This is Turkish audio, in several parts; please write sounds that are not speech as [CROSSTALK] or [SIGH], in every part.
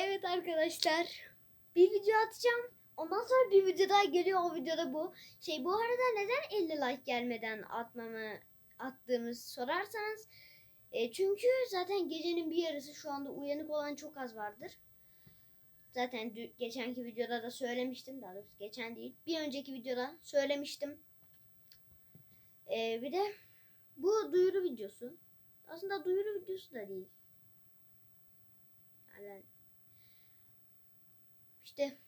Evet arkadaşlar. Bir video atacağım. Ondan sonra bir video daha geliyor. O videoda bu. Şey bu arada neden 50 like gelmeden atmamı attığımız sorarsanız e, çünkü zaten gecenin bir yarısı şu anda uyanık olan çok az vardır. Zaten geçenki videoda da söylemiştim. Daha doğrusu geçen değil. Bir önceki videoda söylemiştim. E, bir de bu duyuru videosu. Aslında duyuru videosu da değil. Yani işte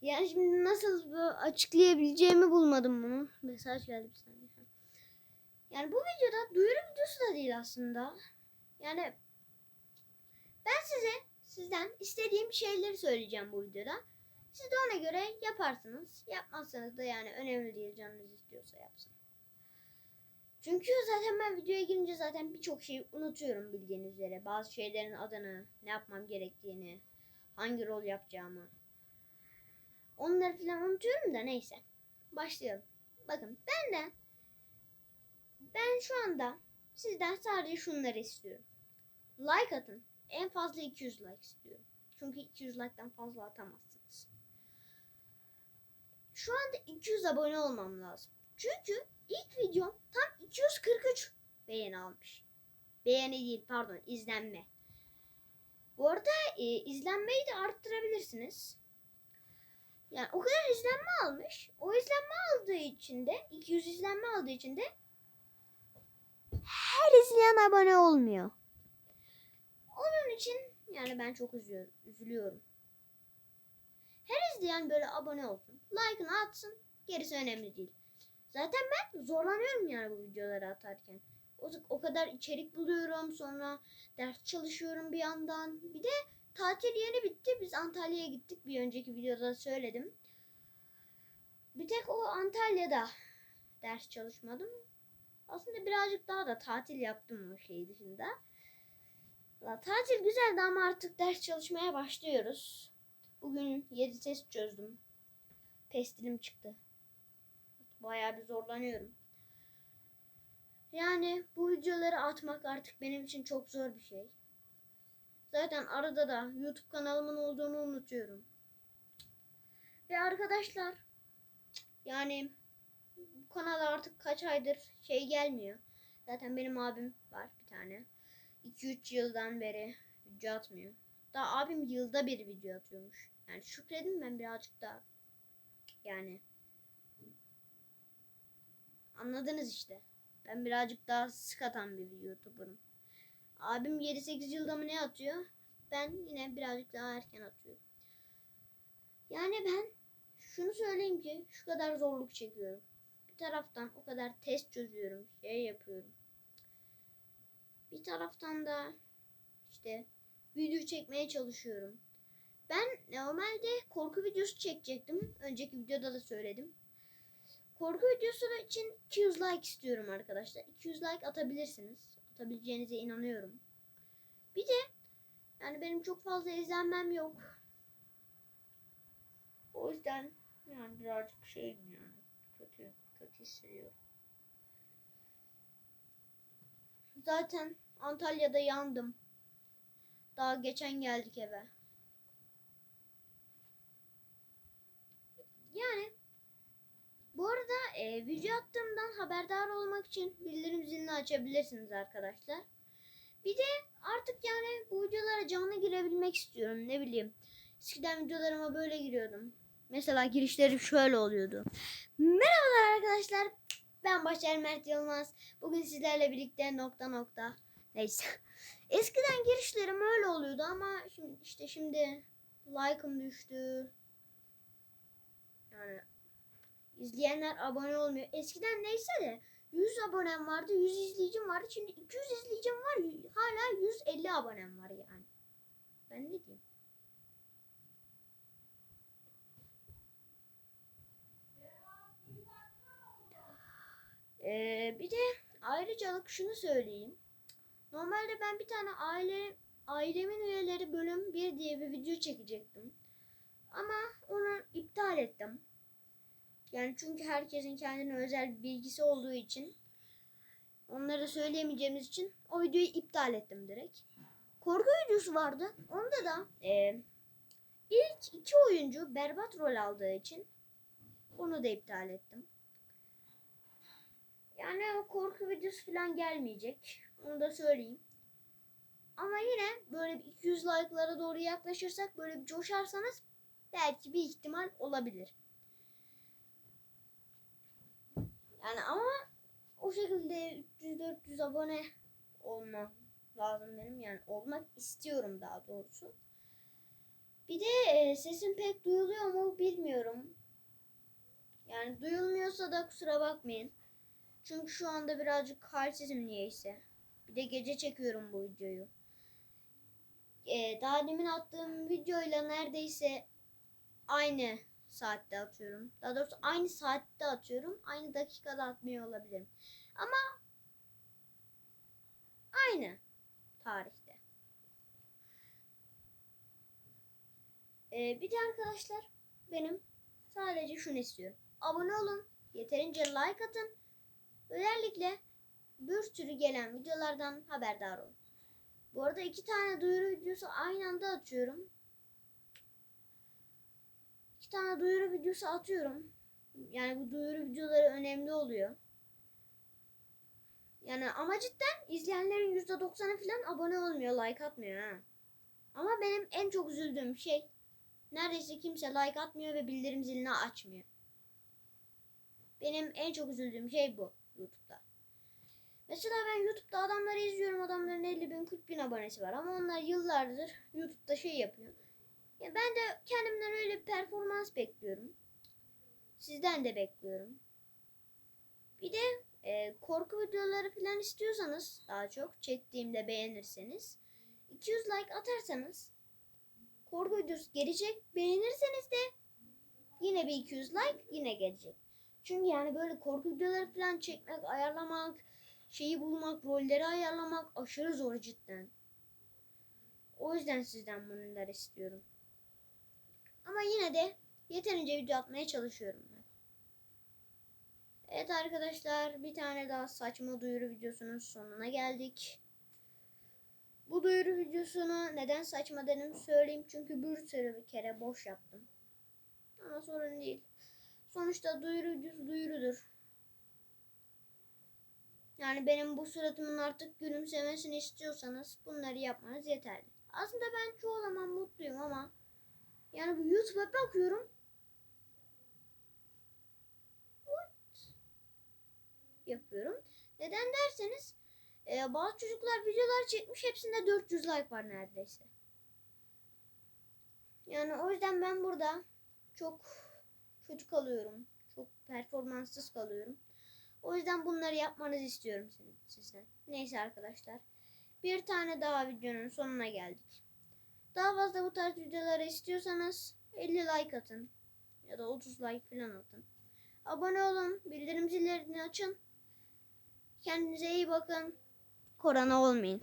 yani şimdi nasıl açıklayabileceğimi bulmadım bunu. Mesaj geldi bir saniye. Yani bu videoda duyuru videosu da değil aslında. Yani ben size sizden istediğim şeyleri söyleyeceğim bu videoda. Siz de ona göre yaparsınız. Yapmazsanız da yani önemli değil canınız istiyorsa yapsın. Çünkü zaten ben videoya girince zaten birçok şeyi unutuyorum bildiğiniz üzere. Bazı şeylerin adını, ne yapmam gerektiğini, hangi rol yapacağımı. Onları falan unutuyorum da neyse. Başlayalım. Bakın benden ben şu anda sizden sadece şunları istiyorum. Like atın. En fazla 200 like istiyorum. Çünkü 200 like'tan fazla atamazsınız. Şu anda 200 abone olmam lazım. Çünkü ilk videom tam 243 beğeni almış. Beğeni değil pardon izlenme. Bu arada e, izlenmeyi de arttırabilirsiniz. Yani o kadar izlenme almış. O izlenme aldığı için de 200 izlenme aldığı için de her izleyen abone olmuyor. Onun için yani ben çok üzüyorum, üzülüyorum. Her izleyen böyle abone olsun. Like'ını atsın. Gerisi önemli değil. Zaten ben zorlanıyorum yani bu videoları atarken. O, o kadar içerik buluyorum. Sonra ders çalışıyorum bir yandan. Bir de tatil yeni bitti. Biz Antalya'ya gittik. Bir önceki videoda söyledim. Bir tek o Antalya'da ders çalışmadım. Aslında birazcık daha da tatil yaptım o şey dışında. La, tatil güzeldi ama artık ders çalışmaya başlıyoruz. Bugün 7 test çözdüm. Pestilim çıktı. Bayağı bir zorlanıyorum. Yani bu videoları atmak artık benim için çok zor bir şey. Zaten arada da YouTube kanalımın olduğunu unutuyorum. Ve arkadaşlar yani bu kanala artık kaç aydır şey gelmiyor. Zaten benim abim var bir tane. 2-3 yıldan beri video atmıyor. Daha abim yılda bir video atıyormuş. Yani şükredin ben birazcık daha yani anladınız işte. Ben birazcık daha sık atan bir YouTuber'ım. Abim 7-8 yılda mı ne atıyor? Ben yine birazcık daha erken atıyorum. Yani ben şunu söyleyeyim ki şu kadar zorluk çekiyorum. Bir taraftan o kadar test çözüyorum, şey yapıyorum. Bir taraftan da işte video çekmeye çalışıyorum. Ben normalde korku videosu çekecektim. Önceki videoda da söyledim. Korku videosu için 200 like istiyorum arkadaşlar. 200 like atabilirsiniz. Atabileceğinize inanıyorum. Bir de yani benim çok fazla izlenmem yok. O yüzden yani birazcık şeyim yani kötü kötü hissediyorum. Zaten Antalya'da yandım. Daha geçen geldik eve. Yani bu arada e, video attığımdan haberdar olmak için bildirim zilini açabilirsiniz arkadaşlar. Bir de artık yani bu videolara canlı girebilmek istiyorum. Ne bileyim. Eskiden videolarıma böyle giriyordum. Mesela girişleri şöyle oluyordu. Merhabalar arkadaşlar. Ben Başar Mert Yılmaz. Bugün sizlerle birlikte nokta nokta. Neyse. [LAUGHS] Eskiden girişlerim öyle oluyordu ama şimdi işte şimdi like'ım düştü. Yani izleyenler abone olmuyor. Eskiden neyse de 100 abonem vardı, 100 izleyicim vardı. Şimdi 200 izleyicim var. Hala 150 abonem var yani. Ben ne diyeyim? Ee, bir de ayrıcalık şunu söyleyeyim. Normalde ben bir tane aile ailemin üyeleri bölüm 1 diye bir video çekecektim. Ama onu iptal ettim. Yani çünkü herkesin kendine özel bilgisi olduğu için onları söyleyemeyeceğimiz için o videoyu iptal ettim direkt. Korku videosu vardı. Onda da e, ilk iki oyuncu berbat rol aldığı için onu da iptal ettim. Yani o korku videosu falan gelmeyecek. Onu da söyleyeyim. Ama yine böyle bir 200 like'lara doğru yaklaşırsak böyle bir coşarsanız belki bir ihtimal olabilir. Yani ama o şekilde 300-400 abone olma lazım benim. Yani olmak istiyorum daha doğrusu. Bir de e, sesim pek duyuluyor mu bilmiyorum. Yani duyulmuyorsa da kusura bakmayın. Çünkü şu anda birazcık halsizim niyeyse. Bir de gece çekiyorum bu videoyu. Ee, daha demin attığım videoyla neredeyse aynı saatte atıyorum. Daha doğrusu aynı saatte atıyorum. Aynı dakikada atmıyor olabilirim. Ama aynı tarihte. Ee, bir de arkadaşlar benim sadece şunu istiyorum. Abone olun. Yeterince like atın. Özellikle bir sürü gelen videolardan haberdar olun. Bu arada iki tane duyuru videosu aynı anda atıyorum. İki tane duyuru videosu atıyorum. Yani bu duyuru videoları önemli oluyor. Yani ama cidden izleyenlerin %90'ı falan abone olmuyor, like atmıyor ha. Ama benim en çok üzüldüğüm şey neredeyse kimse like atmıyor ve bildirim zilini açmıyor. Benim en çok üzüldüğüm şey bu YouTube'da. Mesela ben YouTube'da adamları izliyorum. Adamların 50 bin 40 bin abonesi var. Ama onlar yıllardır YouTube'da şey yapıyor. Ya ben de kendimden öyle bir performans bekliyorum. Sizden de bekliyorum. Bir de e, korku videoları falan istiyorsanız daha çok çektiğimde beğenirseniz 200 like atarsanız korku videosu gelecek. Beğenirseniz de yine bir 200 like yine gelecek. Çünkü yani böyle korku videoları falan çekmek, ayarlamak, şeyi bulmak, rolleri ayarlamak aşırı zor cidden. O yüzden sizden bunları istiyorum. Ama yine de yeterince video atmaya çalışıyorum ben. Evet arkadaşlar bir tane daha saçma duyuru videosunun sonuna geldik. Bu duyuru videosunu neden saçma dedim söyleyeyim çünkü bir sürü bir kere boş yaptım. Ama sorun değil. Sonuçta duyuru videosu duyurudur. Yani benim bu suratımın artık gülümsemesini istiyorsanız bunları yapmanız yeterli. Aslında ben çoğu zaman mutluyum ama yani bu YouTube'a bakıyorum. What? Yapıyorum. Neden derseniz e, bazı çocuklar videolar çekmiş hepsinde 400 like var neredeyse. Yani o yüzden ben burada çok kötü kalıyorum. Çok performanssız kalıyorum. O yüzden bunları yapmanızı istiyorum sizden. Neyse arkadaşlar. Bir tane daha videonun sonuna geldik. Daha fazla bu tarz videoları istiyorsanız 50 like atın. Ya da 30 like falan atın. Abone olun. Bildirim zillerini açın. Kendinize iyi bakın. Korona olmayın.